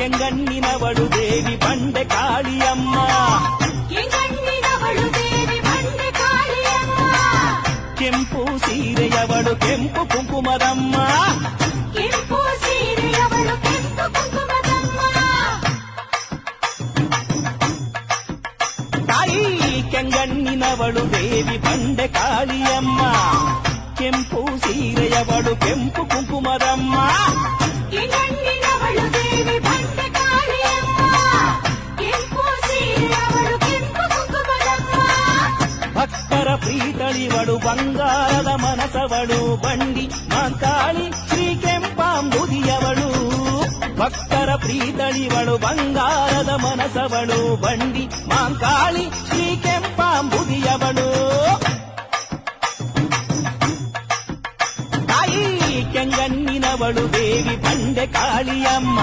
ದೇವಿ ಬಂಡೆ ಕಾಳಿಯಮ್ಮ ಕೆಂಗಣ್ಣಿನವಳು ದೇವಿ ಬಂಡೆ ಕಾಳಿಯಮ್ಮ ಕೆಂಪು ಸೀರೆಯವಳು ಕೆಂಪು ಕುಂಕುಮದಮ್ಮ ಕೆಂಪು ಸೀರೆಯವಳು ಕೆಂಪು ಕುಂಕುಮದಮ್ಮ ತಾಯಿ ಕೆಂಗಣ್ಣಿನವಳು ದೇವಿ ಬಂಡೆ ಕಾಳಿಯಮ್ಮ ಕೆಂಪು ಸೀರೆಯವಳು ಕೆಂಪು ಕುಂಕುಮದಮ್ಮ ಭಕ್ತರ ಪ್ರೀತಳಿವಳು ಬಂಗಾರದ ಮನಸವಳು ಬಂಡಿ ಮಾಂಕಾಳಿ ಶ್ರೀ ಕೆಂಪಾಂಬುದಿಯವಳು ಭಕ್ತರ ಪ್ರೀತಳಿವಳು ಬಂಗಾರದ ಮನಸವಳು ಬಂಡಿ ಮಾಂಕಾಳಿ ಶ್ರೀ ಕೆಂಪಾಂಬುದಿಯವಳು ತಾಯಿ ಕೆಂಗಣ್ಣಿನವಳು ದೇವಿ ಬಂಡೆ ಕಾಳಿಯಮ್ಮ